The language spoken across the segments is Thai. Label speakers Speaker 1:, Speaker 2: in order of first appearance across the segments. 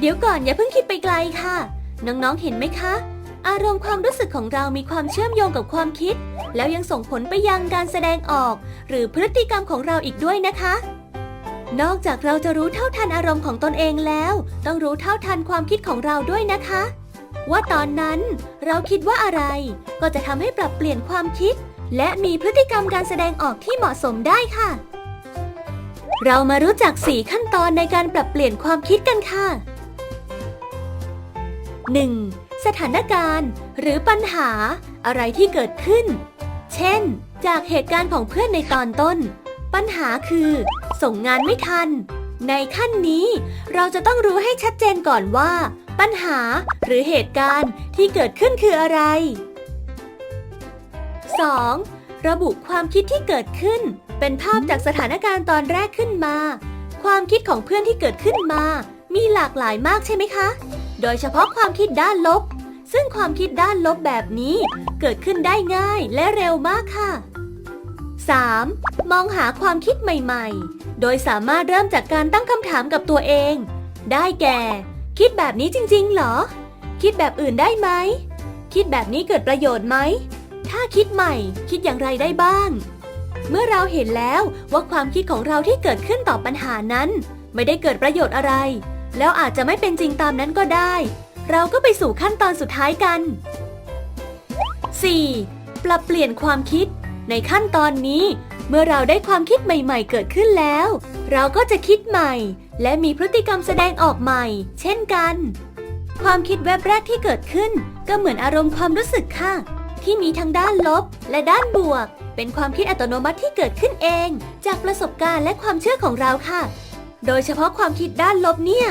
Speaker 1: เดี๋ยวก่อนอย่าเพิ่งคิดไปไกลค่ะ น้องๆเห็นไหมคะ อารมณ์ความรู้สึกของเรามีความเชื่อมโยงกับความคิด แล้วยังส่งผลไปยังการแสดงออก หรือพฤติกรรมของเราอีกด้วยนะคะ นอกจากเราจะรู้เท่าทันอารมณ์ของตนเองแล้ว ต้องรู้เท่าทันความคิดของเราด้วยนะคะ ว่าตอนนั้นเราคิดว่าอะไร ก็จะทำให้ปรับเปลี่ยนความคิด และมีพฤติกรรมการแสดงออกที่เหมาะสมได้ค่ะเรามารู้จัก 4 ขั้นตอนในการปรับเปลี่ยนความคิดกันค่ะ 1. สถานการณ์ หรือปัญหา อะไรที่เกิดขึ้น เช่น จากเหตุการณ์ของเพื่อนในตอนต้น ปัญหาคือ ส่งงานไม่ทัน ในขั้นนี้ เราจะต้องรู้ให้ชัดเจนก่อนว่า ปัญหาหรือเหตุการณ์ที่เกิดขึ้นคืออะไร 2. ระบุความคิดที่เกิดขึ้น เป็นภาพจากสถานการณ์ตอนแรกขึ้นมา ความคิดของเพื่อนที่เกิดขึ้นมา มีหลากหลายมากใช่ไหมคะ โดยเฉพาะความคิดด้านลบ ซึ่งความคิดด้านลบแบบนี้ เกิดขึ้นได้ง่ายและเร็วมากค่ะ 3. มองหาความคิดใหม่ๆ โดยสามารถเริ่มจากการตั้งคำถามกับตัวเอง ได้แก่ คิดแบบนี้จริงๆ หรอ คิดแบบอื่นได้ไหม คิดแบบนี้เกิดประโยชน์ไหม ถ้าคิดใหม่ คิดอย่างไรได้บ้าง เมื่อเราเห็นแล้วว่าความคิดของเราที่เกิดขึ้นต่อปัญหานั้น ไม่ได้เกิดประโยชน์อะไร แล้วอาจจะไม่เป็นจริงตามนั้นก็ได้ เราก็ไปสู่ขั้นตอนสุดท้ายกัน 4. ปรับเปลี่ยนความคิด ในขั้นตอนนี้ เมื่อเราได้ความคิดใหม่ ๆ เกิดขึ้นแล้ว เราก็จะคิดใหม่ และมีพฤติกรรมแสดงออกใหม่ เช่นกัน ความคิดแวบแรกที่เกิดขึ้น ก็เหมือนอารมณ์ความรู้สึกค่ะ ที่มีทั้งด้านลบและด้านบวก เป็นความคิดอัตโนมัติที่เกิดขึ้นเอง จากประสบการณ์และความเชื่อของเราค่ะ โดยเฉพาะความคิดด้านลบเนี่ย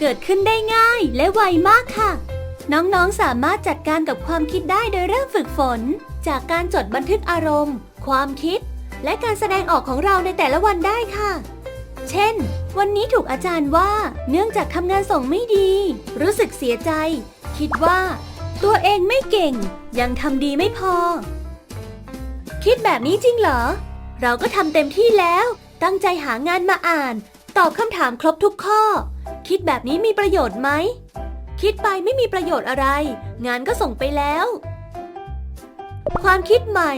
Speaker 1: เกิดขึ้นได้ง่ายและไวมากค่ะ น้องๆสามารถจัดการกับความคิดได้โดยเริ่มฝึกฝน จากการจดบันทึกอารมณ์ ความคิด และการแสดงออกของเราในแต่ละวันได้ค่ะ เช่น วันนี้ถูกอาจารย์ว่า เนื่องจากทำงานส่งไม่ดี รู้สึกเสียใจ คิดว่า ตัวเองไม่เก่ง ยังทำดีไม่พอ คิดแบบนี้จริงเหรอ เราก็ทำเต็มที่แล้ว ตั้งใจหางานมาอ่าน ตอบคำถามครบทุกข้อ คิดแบบนี้มีประโยชน์ไหม คิดไปไม่มีประโยชน์อะไร งานก็ส่งไปแล้ว ความคิดใหม่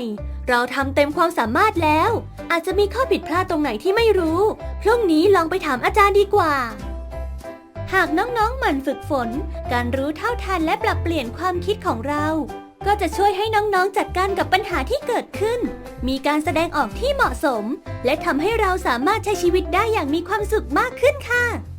Speaker 1: เราทำเต็มความสามารถแล้ว อาจจะมีข้อผิดพลาดตรงไหนที่ไม่รู้ พรุ่งนี้ลองไปถามอาจารย์ดีกว่า หากน้องๆหมั่นฝึกฝน การรู้เท่าทันและปรับเปลี่ยนความคิดของเรา ก็จะช่วยให้น้องๆจัดการกับปัญหาที่เกิดขึ้น มีการแสดงออกที่เหมาะสม และทำให้เราสามารถใช้ชีวิตได้อย่างมีความสุขมากขึ้นค่ะ